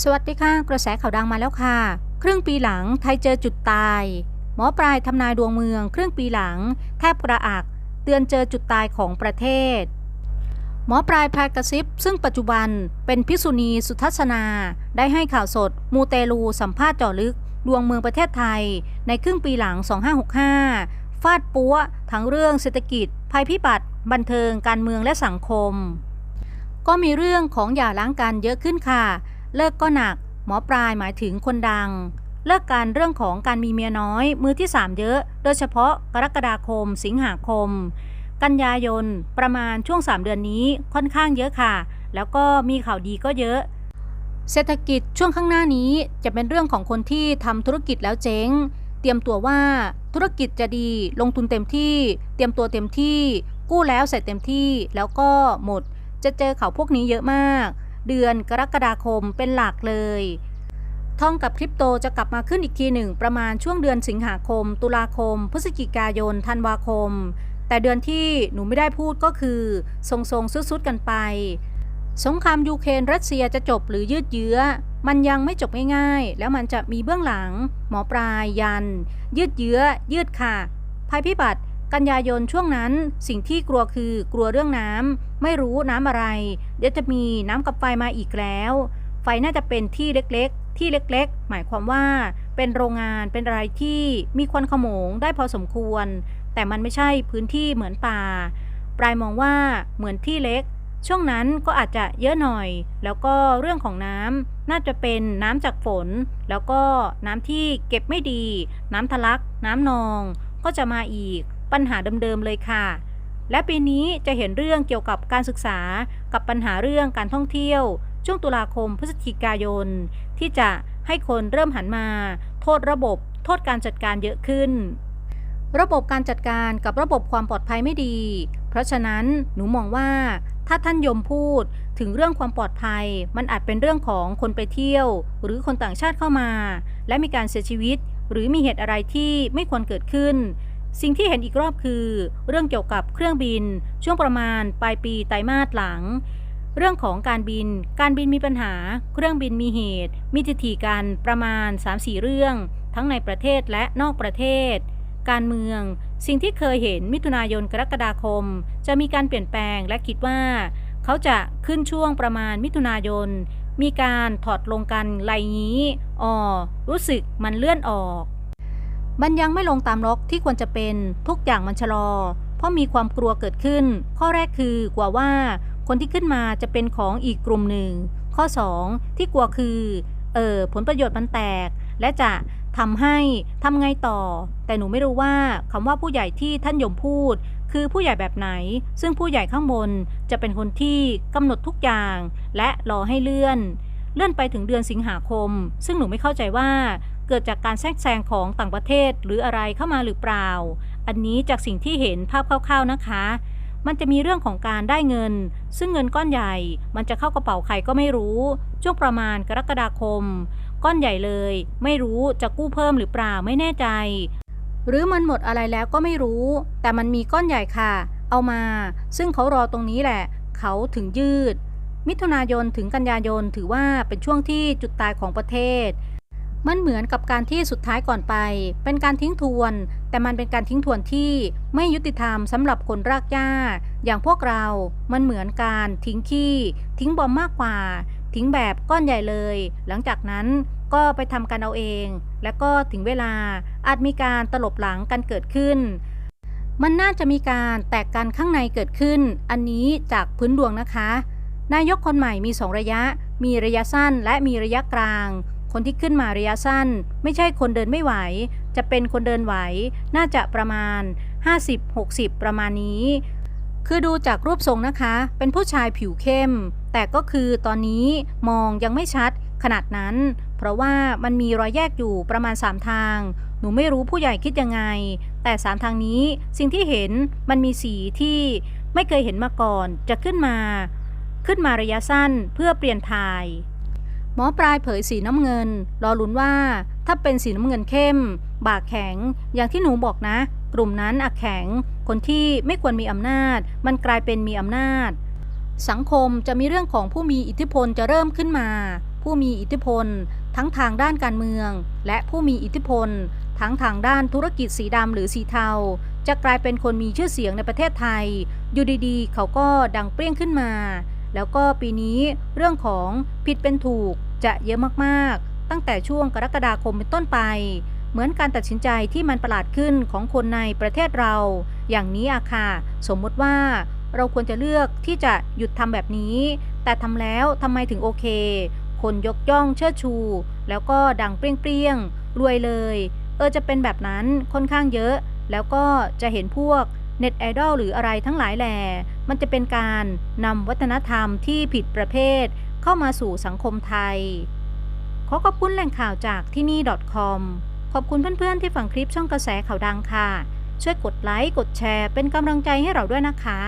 สวัสดีค่ะ กระแสข่าวดังมาแล้วค่ะ ครึ่งปีหลังไทยเจอจุดตาย หมอปลายทำนายดวงเมือง ครึ่งปีหลัง แทบกระอัก เตือนเจอจุดตายของประเทศ หมอปลายพายกระซิบ ซึ่งปัจจุบันเป็นพิษุณีสุทัศนา ได้ให้ข่าวสด มูเตลูสัมภาษณ์เจาะลึก ดวงเมืองประเทศไทย ในครึ่งปีหลัง 2565 ฟาดปัวทั้งเรื่องเศรษฐกิจ ภัยพิบัติ บันเทิงการเมืองและสังคม ก็มีเรื่องของหย่าร้างกันเยอะขึ้นค่ะ เลิกก็หนัก หมอปลายหมายถึงคนดัง เลิกการเรื่องของการมีเมียน้อย มือที่ 3 เยอะ โดยเฉพาะกรกฎาคม สิงหาคม กันยายน ประมาณช่วง 3 เดือนนี้ค่อนข้างเยอะค่ะ แล้วก็มีข่าวดีก็เยอะ เศรษฐกิจช่วงข้างหน้านี้จะเป็นเรื่องของคนที่ทำธุรกิจแล้วเจ๊ง เตรียมตัวว่าธุรกิจจะดีลงทุนเต็มที่ เตรียมตัวเต็มที่ กู้แล้วเสร็จเต็มที่แล้วก็หมดจะเจอเขาพวกนี้เยอะมาก เดือนกรกฎาคมเป็นหลักเลย ทองกับคริปโตจะกลับมาขึ้นอีกทีหนึ่งประมาณช่วงเดือนสิงหาคม ตุลาคม พฤศจิกายน ธันวาคม แต่เดือนที่หนูไม่ได้พูดก็คือ ทรงๆซุดๆกันไป สงครามยูเครนรัสเซียจะจบหรือยืดเยื้อ มันยังไม่จบง่ายๆ แล้วมันจะมีเบื้องหลัง หมอปลายยัน ยืดเยื้อ ยืดค่ะภัยพิบัติ กันยายนช่วงนั้นสิ่งที่กลัวคือกลัวเรื่องน้ำไม่รู้น้ำอะไร เดี๋ยวจะมีน้ำกับไฟมาอีกแล้ว ไฟน่าจะเป็นที่เล็กๆ ที่เล็กๆ หมายความว่าเป็นโรงงานเป็นอะไรที่มีควันขโมงได้พอสมควร แต่มันไม่ใช่พื้นที่เหมือนป่า ปลายมองว่าเหมือนที่เล็ก ช่วงนั้นก็อาจจะเยอะหน่อย แล้วก็เรื่องของน้ำน่าจะเป็นน้ำจากฝน แล้วก็น้ำที่เก็บไม่ดี น้ำทะลัก น้ำนองก็จะมาอีก ปัญหาเดิมๆเลยค่ะ และปีนี้จะเห็นเรื่องเกี่ยวกับการศึกษากับปัญหาเรื่องการท่องเที่ยว ช่วงตุลาคมพฤศจิกายน ที่จะให้คนเริ่มหันมา โทษระบบ โทษการจัดการเยอะขึ้น ระบบการจัดการกับระบบความปลอดภัยไม่ดี เพราะฉะนั้นหนูมองว่าถ้าท่านยมพูดถึงเรื่องความปลอดภัย มันอาจเป็นเรื่องของคนไปเที่ยว หรือคนต่างชาติเข้ามา และมีการเสียชีวิต หรือมีเหตุอะไรที่ไม่ควรเกิดขึ้น สิ่งที่เห็นอีกรอบคือ เรื่องเกี่ยวกับเครื่องบิน ช่วงประมาณปลายปีไตรมาสหลัง เรื่องของการบิน การบินมีปัญหา เครื่องบินมีเหตุ มีจิตีกันประมาณ 3-4 เรื่อง ทั้งในประเทศและนอกประเทศ การเมือง สิ่งที่เคยเห็นมิถุนายนกรกฎาคม จะมีการเปลี่ยนแปลงและคิดว่า เขาจะขึ้นช่วงประมาณมิถุนายน มีการถอดลงกันไรงี้อ๋อรู้สึกมันเลื่อนออก มันยังไม่ลงตามล็อกที่ควรจะเป็น ทุกอย่างมันชะลอ เพราะมีความกลัวเกิดขึ้น ข้อแรกคือกลัวว่าคนที่ขึ้นมาจะเป็นของอีกกลุ่มหนึ่ง ข้อ 2 ที่กลัวคือ เออผลประโยชน์มันแตก และจะทำให้ทำไงต่อ แต่หนูไม่รู้ว่าคำว่าผู้ใหญ่ที่ท่านยมพูด คือผู้ใหญ่แบบไหน ซึ่งผู้ใหญ่ข้างบนจะเป็นคนที่กำหนดทุกอย่าง และรอให้เลื่อน เลื่อนไปถึงเดือนสิงหาคม ซึ่งหนูไม่เข้าใจว่า เกิดจากการแทรกแซงของต่างประเทศหรืออะไรเข้ามาหรือเปล่า อันนี้จากสิ่งที่เห็นภาพคร่าวๆนะคะ มันจะมีเรื่องของการได้เงิน ซึ่งเงินก้อนใหญ่ มันจะเข้ากระเป๋าใครก็ไม่รู้ ช่วงประมาณกรกฎาคม ก้อนใหญ่เลย ไม่รู้จะกู้เพิ่มหรือเปล่าไม่แน่ใจ หรือมันหมดอะไรแล้วก็ไม่รู้ แต่มันมีก้อนใหญ่ค่ะ เอามา ซึ่งเขารอตรงนี้แหละ เขาถึงยืดมิถุนายนถึงกันยายนถือว่าเป็นช่วงที่จุดตายของประเทศ มันเหมือนกับการที่สุดท้ายก่อนไป เป็นการทิ้งทวน แต่มันเป็นการทิ้งทวนที่ไม่ยุติธรรมสำหรับคนรากหญ้า อย่างพวกเรา มันเหมือนการทิ้งขี้ ทิ้งบอมมากกว่า ทิ้งแบบก้อนใหญ่เลย หลังจากนั้นก็ไปทำกันเอาเอง แล้วก็ถึงเวลาอาจมีการตลบหลังกันเกิดขึ้น มันน่าจะมีการแตกกันข้างในเกิดขึ้น อันนี้จากพื้นดวงนะคะ นายกคนใหม่มี 2 ระยะ มีระยะสั้นและมีระยะกลาง คนที่ขึ้นมาระยะสั้น ไม่ใช่คนเดินไม่ไหว จะเป็นคนเดินไหว น่าจะประมาณ 50-60 ประมาณนี้ คือดูจากรูปทรงนะคะ เป็นผู้ชายผิวเข้ม แต่ก็คือตอนนี้มองยังไม่ชัดขนาดนั้น เพราะว่ามันมีรอยแยกอยู่ประมาณ 3 ทาง หนูไม่รู้ผู้ใหญ่คิดยังไง แต่สามทางนี้สิ่งที่เห็นมันมีสีที่ไม่เคยเห็นมาก่อน จะขึ้นมา ขึ้นมาระยะสั้นเพื่อเปลี่ยนถ่าย หมอปลายเผยสีน้ำเงิน รอลุ้นว่า ถ้าเป็นสีน้ำเงินเข้ม บากแข็ง อย่างที่หนูบอกนะ กลุ่มนั้นอักแข็ง คนที่ไม่ควรมีอำนาจ มันกลายเป็นมีอำนาจ สังคมจะมีเรื่องของผู้มีอิทธิพลจะเริ่มขึ้นมา ผู้มีอิทธิพล ทั้งทางด้านการเมือง และผู้มีอิทธิพล ทั้งทางด้านธุรกิจสีดำหรือสีเทา จะกลายเป็นคนมีชื่อเสียงในประเทศไทย อยู่ดีๆ เขาก็ดังเปรี้ยงขึ้นมา แล้วก็ปีนี้เรื่องของผิดเป็นถูกจะเยอะมากๆ ตั้งแต่ช่วงกรกฎาคมเป็นต้นไป เหมือนการตัดสินใจที่มันประหลาดขึ้นของคนในประเทศเรา อย่างนี้อะค่ะ สมมติว่าเราควรจะเลือกที่จะหยุดทำแบบนี้ แต่ทำแล้วทำไมถึงโอเค คนยกย่องเชิดชู แล้วก็ดังเปรี้ยงๆรวยเลย เออจะเป็นแบบนั้นค่อนข้างเยอะ แล้วก็จะเห็นพวก เน็ตไอดอลหรืออะไรทั้งหลายแหล่มันจะเป็นการนำวัฒนธรรมที่ผิดประเภทเข้ามาสู่สังคมไทย ขอขอบคุณแหล่งข่าวจากที่นี่ .com ขอบคุณเพื่อนๆที่ฟังคลิปช่องกระแสข่าวดังค่ะ ช่วยกดไลค์ กดแชร์เป็นกำลังใจให้เราด้วยนะคะ